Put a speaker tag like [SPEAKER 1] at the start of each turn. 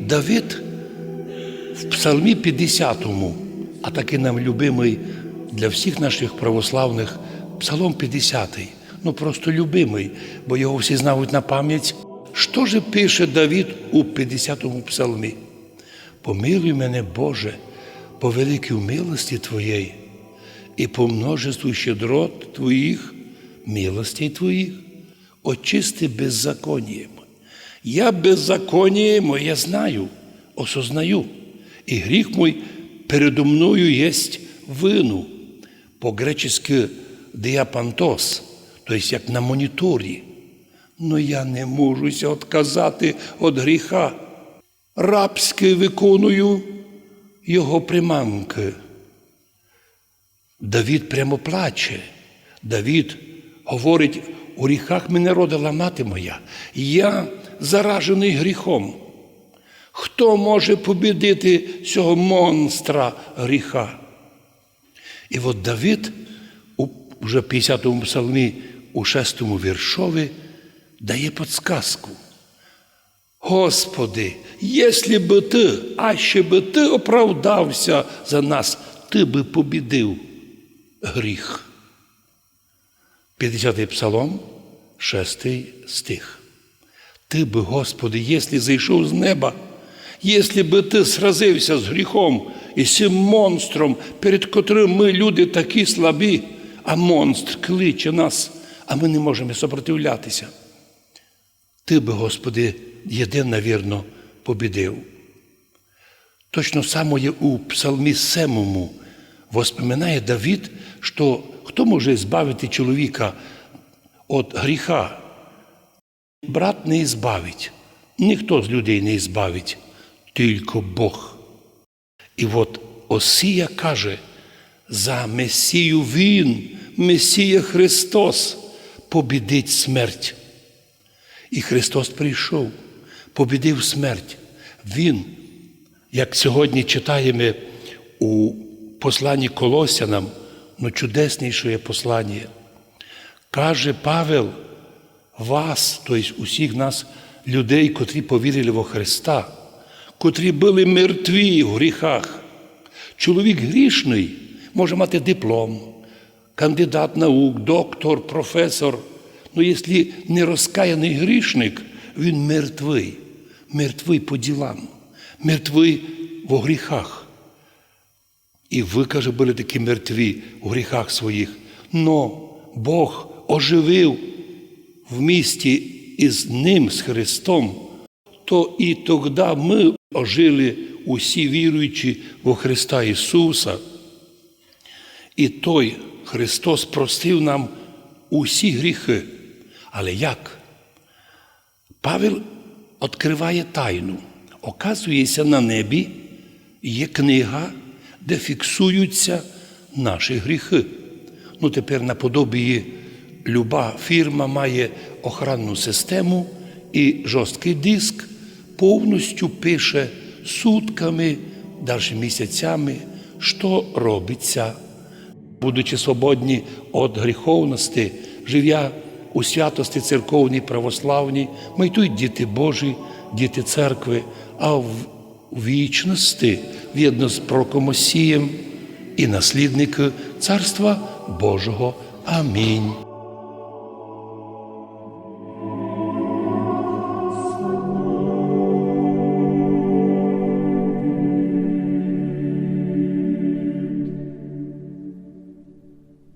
[SPEAKER 1] Давид в Псалмі 50, а такий нам любимий для всіх наших православних Псалом 50. Ну просто любимий, бо його всі знають на пам'ять. Що же пише Давид у 50-му псалмі? Помилуй мене, Боже, по великій милості Твоєї і по множеству щедрот Твоїх, милостей Твоїх, очисти беззаконієм. Я беззаконие моє знаю, осознаю, і гріх мой передо мною єсть вину, по-гречески діапантос, тобто як на моніторі. Но я не можуся отказати від гріха. Рабськи виконую його приманки. Давід прямо плаче. Давід говорить, у гріхах мене родила мати моя. Я заражений гріхом. Хто може побідити цього монстра гріха? І от Давид у вже 50-му псалмі, у 6-му віршові, дає подсказку. Господи, якщо би ти, а ще би ти оправдався за нас, ти би побідив гріх. 50-й псалом, 6 стих. Ти би, Господи, якщо зайшов з неба, якщо би ти сразився з гріхом і цим монстром, перед котрим ми люди такі слабі, а монстр кличе нас, а ми не можемо сопротивлятися. Ти би, Господи, єдин, навірно, побідив. Точно самое у Псалмі 7 воспоминає Давид, що хто може збавити чоловіка від гріха? Брат не збавить, ніхто з людей не збавить, тільки Бог. І от Осія каже, за Месію Він, Месія Христос, побідить смерть. І Христос прийшов, побідив смерть. Він, як сьогодні читаємо у посланні Колосянам, ну чудесніше послання, каже Павел, вас, тобто усіх нас, людей, котрі повірили во Христа, котрі були мертві в гріхах. Чоловік грішний може мати диплом, кандидат наук, доктор, професор. Ну, якщо не розкаяний грішник, він мертвий, мертвий по ділам, мертвий во гріхах. І ви, каже, були такі мертві у гріхах своїх. Но Бог оживив в місті із Ним, з Христом, то і тоді ми ожили усі віруючи во Христа Ісуса. І той Христос простив нам усі гріхи. Але як? Павел відкриває тайну. Оказується, на небі є книга, де фіксуються наші гріхи. Ну, тепер наподобі люба фірма має охранну систему і жорсткий диск повністю пише сутками, навіть місяцями, що робиться. Будучи свободні від гріховності, живя у святості церковній православній, ми йдуть діти Божі, діти церкви, а в вічності, в'єдно з прокомосієм і наслідники Царства Божого. Амінь.